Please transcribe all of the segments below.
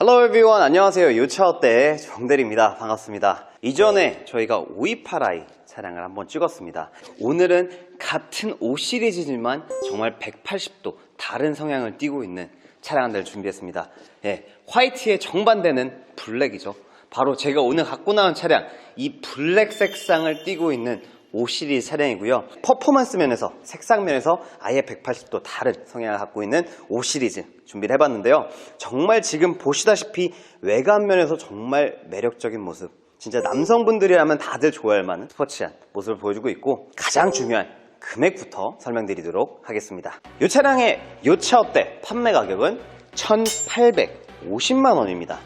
Hello everyone. 안녕하세요. 요차어때 정대리입니다. 반갑습니다. 이전에 저희가 528i 차량을 한번 찍었습니다. 오늘은 같은 5 시리즈지만 정말 180도 다른 성향을 띠고 있는 차량들을 준비했습니다. 예, 화이트의 정반대는 블랙이죠. 바로 제가 오늘 갖고 나온 차량 이 블랙 색상을 띠고 있는 5 시리즈 차량이고요. 퍼포먼스 면에서, 색상 면에서 아예 180도 다른 성향을 갖고 있는 5 시리즈 준비를 해봤는데요. 정말 지금 보시다시피 외관 면에서 정말 매력적인 모습. 진짜 남성분들이라면 다들 좋아할 만한 스포츠한 모습을 보여주고 있고 가장 중요한 금액부터 설명드리도록 하겠습니다. 이 차량의 요차업대 판매 가격은 1,850만 원입니다.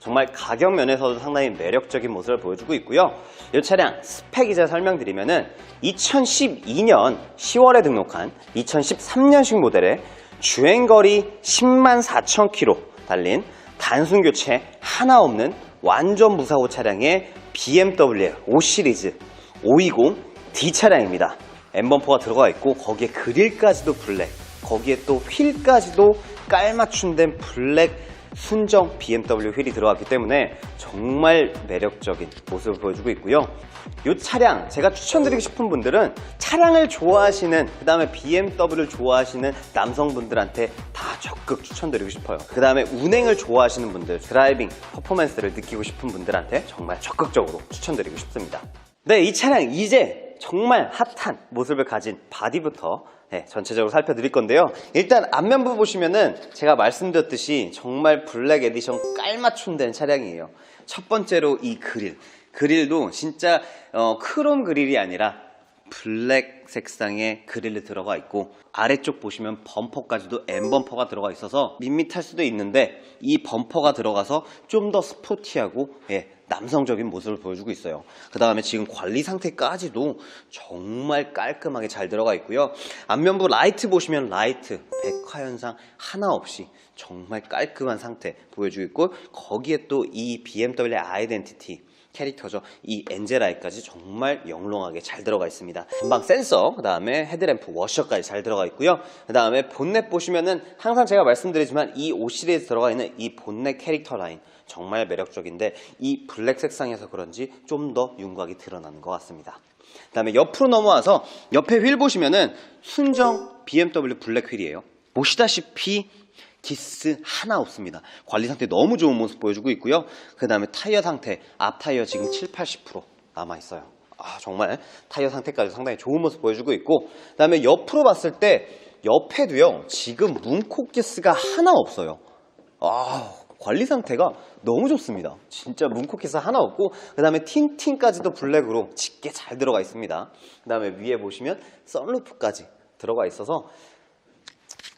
정말 가격 면에서도 상당히 매력적인 모습을 보여주고 있고요. 이 차량 스펙 이제 설명드리면 은 2012년 10월에 등록한 2013년식 모델의 주행거리 10만 4천 킬로 달린 단순 교체 하나 없는 완전 무사고 차량의 BMW 5 시리즈 520D 차량입니다. 엠범퍼가 들어가 있고 거기에 그릴까지도 블랙, 거기에 또 휠까지도 깔맞춤된 블랙 순정 BMW 휠이 들어갔기 때문에 정말 매력적인 모습을 보여주고 있고요. 이 차량 제가 추천드리고 싶은 분들은 차량을 좋아하시는 그 다음에 BMW를 좋아하시는 남성분들한테 다 적극 추천드리고 싶어요. 그 다음에 운행을 좋아하시는 분들 드라이빙 퍼포먼스를 느끼고 싶은 분들한테 정말 적극적으로 추천드리고 싶습니다. 네, 이 차량 이제 정말 핫한 모습을 가진 바디부터 네, 전체적으로 살펴드릴 건데요. 일단 앞면부 보시면은 제가 말씀드렸듯이 정말 블랙 에디션 깔맞춤된 차량이에요. 첫 번째로 이 그릴. 그릴도 진짜 어, 크롬 그릴이 아니라 블랙 색상의 그릴이 들어가 있고 아래쪽 보시면 범퍼까지도 M 범퍼가 들어가 있어서 밋밋할 수도 있는데 이 범퍼가 들어가서 좀 더 스포티하고 예, 남성적인 모습을 보여주고 있어요. 그 다음에 지금 관리 상태까지도 정말 깔끔하게 잘 들어가 있고요. 앞면부 라이트 보시면 라이트 백화 현상 하나 없이 정말 깔끔한 상태 보여주고 있고 거기에 또 이 BMW 아이덴티티 캐릭터죠. 이 엔젤라이까지 정말 영롱하게 잘 들어가 있습니다. 전방 센서, 그 다음에 헤드램프, 워셔까지 잘 들어가 있고요. 그 다음에 본넷 보시면은 항상 제가 말씀드리지만 이 5 시리즈에 들어가 있는 이 본넷 캐릭터 라인 정말 매력적인데 이 블랙 색상에서 그런지 좀 더 윤곽이 드러나는 것 같습니다. 그 다음에 옆으로 넘어와서 옆에 휠 보시면은 순정 BMW 블랙 휠이에요. 보시다시피 기스 하나 없습니다. 관리 상태 너무 좋은 모습 보여주고 있고요. 그 다음에 타이어 상태, 앞 타이어 지금 7, 80% 남아있어요. 아, 정말 타이어 상태까지 상당히 좋은 모습 보여주고 있고, 그 다음에 옆으로 봤을 때, 옆에도요, 지금 문콕 기스가 하나 없어요. 아, 관리 상태가 너무 좋습니다. 진짜 문콕 기스 하나 없고, 그 다음에 틴틴까지도 블랙으로 짙게 잘 들어가 있습니다. 그 다음에 위에 보시면 썬루프까지 들어가 있어서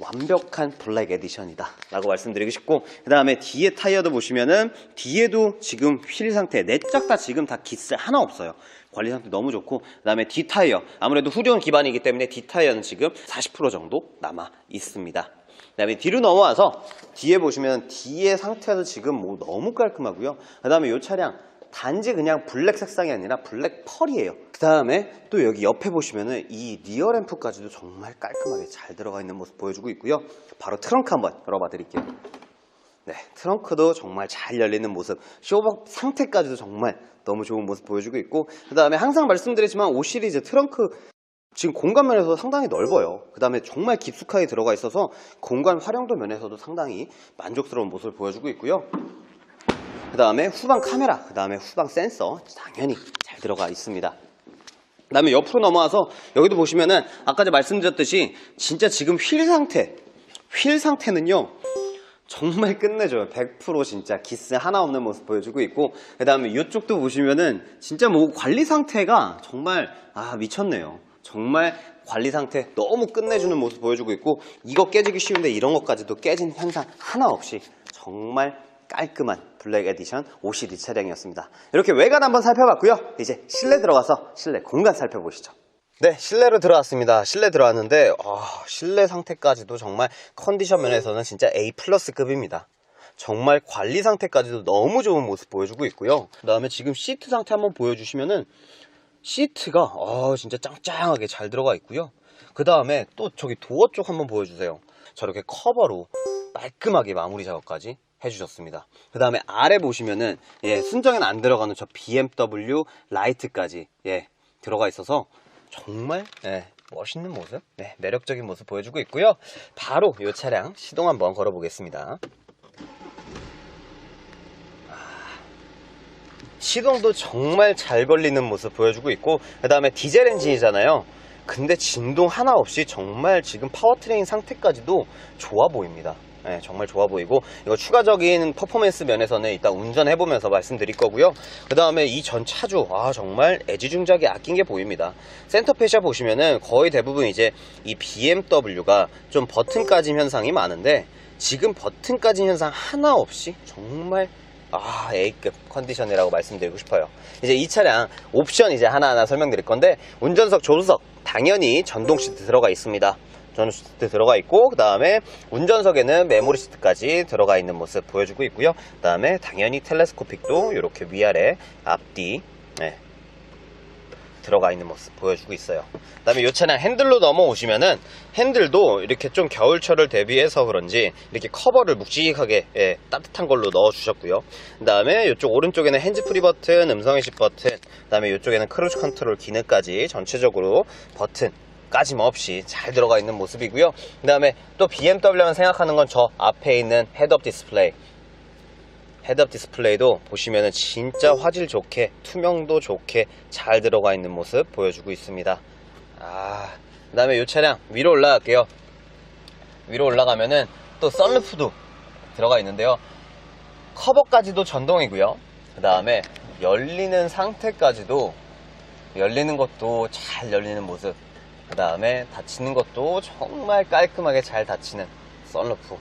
완벽한 블랙 에디션이다. 라고 말씀드리고 싶고 그 다음에 뒤에 타이어도 보시면은 뒤에도 지금 휠 상태 넷짝 다 지금 다 기스 하나 없어요. 관리 상태 너무 좋고 그 다음에 뒤 타이어. 아무래도 후륜 기반이기 때문에 뒤 타이어는 지금 40% 정도 남아 있습니다. 그 다음에 뒤로 넘어와서 뒤에 보시면 뒤에 상태도 지금 뭐 너무 깔끔하고요. 그 다음에 이 차량 단지 그냥 블랙 색상이 아니라 블랙 펄이에요. 그 다음에 또 여기 옆에 보시면은 이 리어 램프까지도 정말 깔끔하게 잘 들어가 있는 모습 보여주고 있고요. 바로 트렁크 한번 열어봐 드릴게요. 네, 트렁크도 정말 잘 열리는 모습. 쇼박 상태까지도 정말 너무 좋은 모습 보여주고 있고 그 다음에 항상 말씀드리지만 5 시리즈 트렁크 지금 공간 면에서 상당히 넓어요. 그 다음에 정말 깊숙하게 들어가 있어서 공간 활용도 면에서도 상당히 만족스러운 모습을 보여주고 있고요. 그 다음에 후방 카메라, 그 다음에 후방 센서 당연히 잘 들어가 있습니다. 그 다음에 옆으로 넘어와서 여기도 보시면은 아까 제가 말씀드렸듯이 진짜 지금 휠 상태, 휠 상태는요 정말 끝내줘요. 100% 진짜 기스 하나 없는 모습 보여주고 있고 그 다음에 이쪽도 보시면은 진짜 뭐 관리 상태가 정말 아 미쳤네요. 정말 관리 상태 너무 끝내주는 모습 보여주고 있고 이거 깨지기 쉬운데 이런 것까지도 깨진 현상 하나 없이 정말 깔끔한 블랙 에디션 5 시리즈 차량이었습니다. 이렇게 외관 한번 살펴봤고요. 이제 실내 들어가서 실내 공간 살펴보시죠. 네, 실내로 들어왔습니다. 실내 들어왔는데 아, 실내 상태까지도 정말 컨디션 면에서는 진짜 A 플러스급입니다. 정말 관리 상태까지도 너무 좋은 모습 보여주고 있고요. 그 다음에 지금 시트 상태 한번 보여주시면은 시트가 아, 진짜 짱짱하게 잘 들어가 있고요. 그 다음에 또 저기 도어 쪽 한번 보여주세요. 저렇게 커버로 깔끔하게 마무리 작업까지 해주셨습니다. 그 다음에 아래 보시면은 예, 순정에는 안 들어가는 저 BMW 라이트까지 예, 들어가 있어서 정말 예, 멋있는 모습, 네, 매력적인 모습 보여주고 있고요. 바로 이 차량 시동 한번 걸어보겠습니다. 시동도 정말 잘 걸리는 모습 보여주고 있고 그 다음에 디젤 엔진이잖아요 근데 진동 하나 없이 정말 지금 파워트레인 상태까지도 좋아 보입니다 네, 정말 좋아 보이고 이거 추가적인 퍼포먼스 면에서는 이따 운전해 보면서 말씀드릴 거고요 그 다음에 이 전 차주 아 정말 애지중작에 아낀 게 보입니다 센터페시아 보시면은 거의 대부분 이제 이 BMW가 좀 버튼 까짐 현상이 많은데 지금 버튼 까짐 현상 하나 없이 정말 아, A급 컨디션이라고 말씀드리고 싶어요. 이제 이 차량 옵션 이제 하나하나 설명드릴 건데 운전석 조수석 당연히 전동 시트 들어가 있습니다. 전동 시트 들어가 있고 그 다음에 운전석에는 메모리 시트까지 들어가 있는 모습 보여주고 있고요. 그 다음에 당연히 텔레스코픽도 이렇게 위아래 앞뒤 네, 들어가 있는 모습 보여주고 있어요. 그 다음에 이 차량 핸들로 넘어오시면은 핸들도 이렇게 좀 겨울철을 대비해서 그런지 이렇게 커버를 묵직하게 예, 따뜻한 걸로 넣어 주셨고요. 그 다음에 이쪽 오른쪽에는 핸즈프리 버튼, 음성인식 버튼, 그 다음에 이쪽에는 크루즈 컨트롤 기능까지 전체적으로 버튼 까짐없이 잘 들어가 있는 모습이고요. 그 다음에 또 BMW만 생각하는 건 저 앞에 있는 헤드업 디스플레이 헤드업 디스플레이도 보시면은 진짜 화질 좋게 투명도 좋게 잘 들어가 있는 모습 보여주고 있습니다. 아, 그 다음에 이 차량 위로 올라갈게요. 위로 올라가면은 또 썬루프도 들어가 있는데요. 커버까지도 전동이고요. 그 다음에 열리는 상태까지도 열리는 것도 잘 열리는 모습 그 다음에 닫히는 것도 정말 깔끔하게 잘 닫히는 썬루프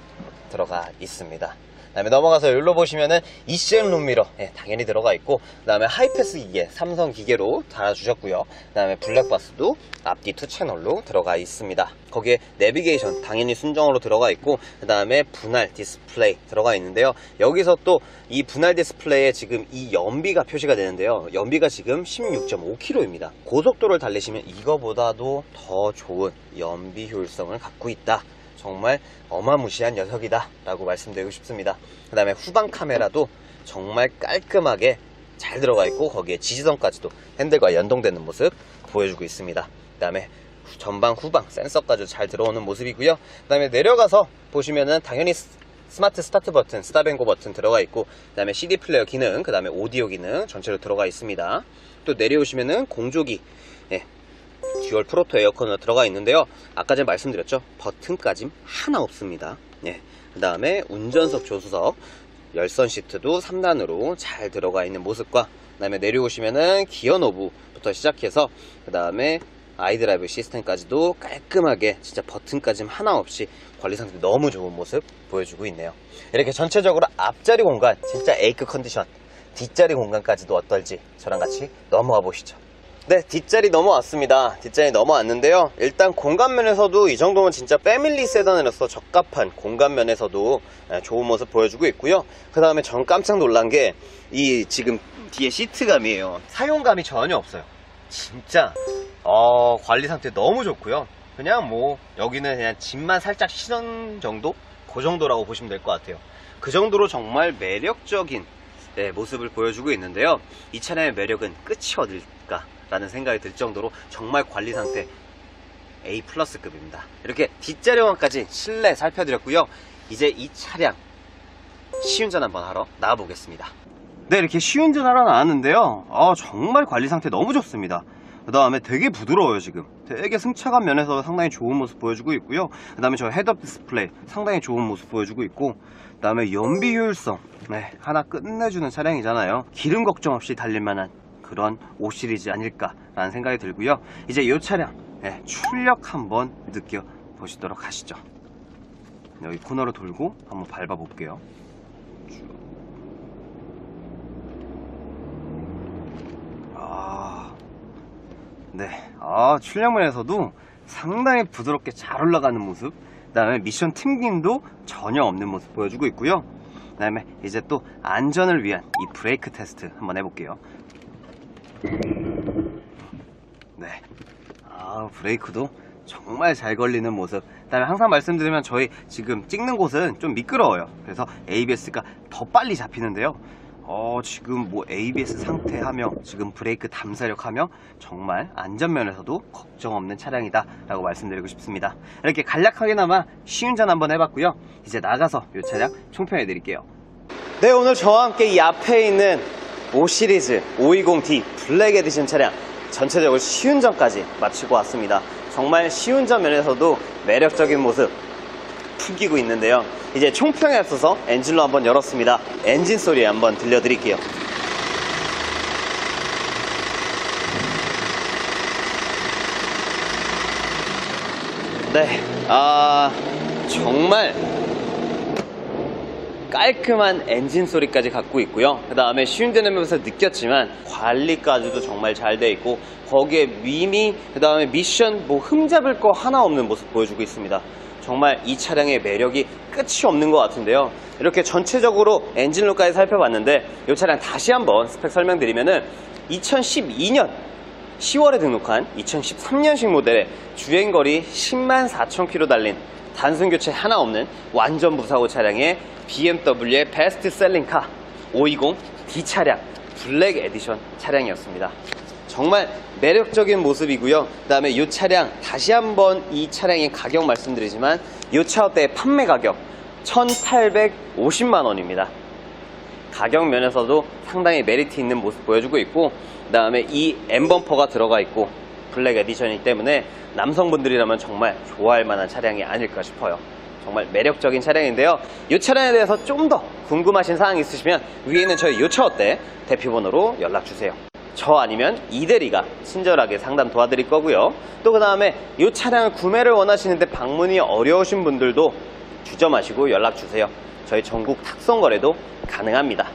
들어가 있습니다 그 다음에 넘어가서 여기로 보시면은 ECM 룸미러. 예, 당연히 들어가 있고 그 다음에 하이패스 기계 삼성 기계로 달아주셨고요. 그 다음에 블랙박스도 앞뒤 투 채널로 들어가 있습니다. 거기에 내비게이션 당연히 순정으로 들어가 있고 그 다음에 분할 디스플레이 들어가 있는데요. 여기서 또 이 분할 디스플레이에 지금 이 연비가 표시가 되는데요. 연비가 지금 16.5km입니다. 고속도로를 달리시면 이거보다도 더 좋은 연비 효율성을 갖고 있다 정말 어마무시한 녀석이다 라고 말씀드리고 싶습니다. 그 다음에 후방 카메라도 정말 깔끔하게 잘 들어가 있고 거기에 지지선까지도 핸들과 연동되는 모습 보여주고 있습니다. 그 다음에 전방 후방 센서까지 잘 들어오는 모습이고요. 그 다음에 내려가서 보시면은 당연히 스- 스마트 스타트 버튼, 스탑앤고 버튼 들어가 있고 그 다음에 CD 플레이어 기능, 그 다음에 오디오 기능 전체로 들어가 있습니다. 또 내려오시면은 공조기 예, 듀얼 프로토 에어컨으로 들어가 있는데요. 아까 전에 말씀드렸죠. 버튼까지 하나 없습니다. 예. 그 다음에 운전석 조수석 열선 시트도 3단으로 잘 들어가 있는 모습과 그 다음에 내려오시면은 기어 노브부터 시작해서 그 다음에 아이드라이브 시스템까지도 깔끔하게 진짜 버튼까지 하나 없이 관리 상태 너무 좋은 모습 보여주고 있네요. 이렇게 전체적으로 앞자리 공간 진짜 A급 컨디션 뒷자리 공간까지도 어떨지 저랑 같이 넘어가 보시죠. 네, 뒷자리 넘어왔습니다. 뒷자리 넘어왔는데요. 일단 공간면에서도 이 정도면 진짜 패밀리 세단으로서 적합한 공간면에서도 예, 좋은 모습 보여주고 있고요. 그 다음에 전 깜짝 놀란 게 이 지금 뒤에 시트감이에요. 사용감이 전혀 없어요. 진짜 어, 관리 상태 너무 좋고요. 그냥 뭐 여기는 그냥 짐만 살짝 신은 정도? 그 정도라고 보시면 될 것 같아요. 그 정도로 정말 매력적인 네, 모습을 보여주고 있는데요. 이 차량의 매력은 끝이 어딜까라는 생각이 들 정도로 정말 관리 상태 A 플러스급입니다. 이렇게 뒷자리왕까지 실내 살펴드렸고요. 이제 이 차량 시운전 한번 하러 나와보겠습니다. 네, 이렇게 시운전 하러 나왔는데요. 아, 정말 관리 상태 너무 좋습니다. 그 다음에 되게 부드러워요, 지금. 되게 승차감 면에서 상당히 좋은 모습 보여주고 있고요. 그 다음에 저 헤드업 디스플레이 상당히 좋은 모습 보여주고 있고, 그 다음에 연비 효율성. 네, 하나 끝내주는 차량이잖아요. 기름 걱정 없이 달릴 만한 그런 5 시리즈 아닐까 라는 생각이 들고요. 이제 이 차량, 네, 출력 한번 느껴보시도록 하시죠. 여기 코너로 돌고 한번 밟아 볼게요. 아, 네. 아, 출력문에서도 상당히 부드럽게 잘 올라가는 모습. 그 다음에 미션 튕김도 전혀 없는 모습 보여주고 있고요. 그 다음에 이제 또 안전을 위한 이 브레이크 테스트 한번 해볼게요. 네. 아, 브레이크도 정말 잘 걸리는 모습. 그 다음에 항상 말씀드리면 저희 지금 찍는 곳은 좀 미끄러워요. 그래서 ABS가 더 빨리 잡히는데요. 어, 지금 뭐 ABS 상태하며 지금 브레이크 담사력하며 정말 안전면에서도 걱정 없는 차량이다 라고 말씀드리고 싶습니다. 이렇게 간략하게나마 시운전 한번 해봤고요. 이제 나가서 이 차량 총평해 드릴게요. 네, 오늘 저와 함께 이 앞에 있는 5 시리즈 520D 블랙 에디션 차량 전체적으로 시운전까지 마치고 왔습니다. 정말 시운전 면에서도 매력적인 모습 풍기고 있는데요. 이제 총평에 앞서서 엔진로 한번 열었습니다. 엔진 소리 한번 들려드릴게요. 네, 아 정말 깔끔한 엔진 소리까지 갖고 있고요. 그 다음에 시운전하면서 느꼈지만 관리까지도 정말 잘 돼 있고 거기에 미미, 그 다음에 미션 뭐 흠잡을 거 하나 없는 모습 보여주고 있습니다. 정말 이 차량의 매력이 끝이 없는 것 같은데요. 이렇게 전체적으로 엔진로까지 살펴봤는데 이 차량 다시 한번 스펙 설명드리면은 2012년 10월에 등록한 2013년식 모델의 주행거리 10만 4천 킬로 달린 단순 교체 하나 없는 완전 무사고 차량의 BMW의 베스트 셀링카 520D 차량 블랙 에디션 차량이었습니다. 정말 매력적인 모습이고요. 그 다음에 이 차량 다시 한번 이 차량의 가격 말씀드리지만 이 차대의 판매 가격 1,850만 원입니다. 가격 면에서도 상당히 메리트 있는 모습 보여주고 있고 그 다음에 이 M범퍼가 들어가 있고 블랙 에디션이기 때문에 남성분들이라면 정말 좋아할 만한 차량이 아닐까 싶어요. 정말 매력적인 차량인데요. 이 차량에 대해서 좀 더 궁금하신 사항 있으시면 위에 있는 저희 요차 어때? 대표번호로 연락 주세요 저 아니면 이대리가 친절하게 상담 도와드릴 거고요 또 그 다음에 이 차량을 구매를 원하시는데 방문이 어려우신 분들도 주저마시고 연락주세요 저희 전국 탁송 거래도 가능합니다.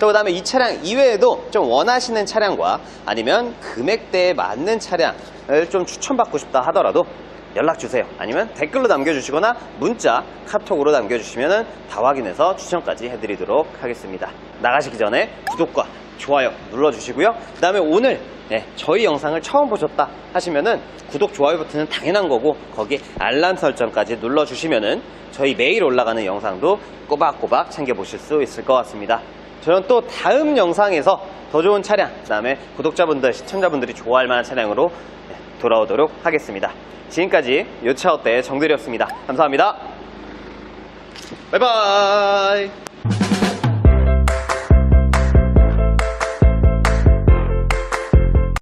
또 그 다음에 이 차량 이외에도 좀 원하시는 차량과 아니면 금액대에 맞는 차량을 좀 추천받고 싶다 하더라도 연락 주세요. 아니면 댓글로 남겨주시거나 문자, 카톡으로 남겨주시면 다 확인해서 추천까지 해드리도록 하겠습니다. 나가시기 전에 구독과 좋아요 눌러주시고요. 그 다음에 오늘 네, 저희 영상을 처음 보셨다 하시면은 구독, 좋아요 버튼은 당연한 거고 거기에 알람 설정까지 눌러주시면은 저희 매일 올라가는 영상도 꼬박꼬박 챙겨보실 수 있을 것 같습니다. 저는 또 다음 영상에서 더 좋은 차량, 그 다음에 구독자분들, 시청자분들이 좋아할 만한 차량으로 네, 돌아오도록 하겠습니다. 지금까지 요차어때 정들이었습니다. 감사합니다. 바이바이.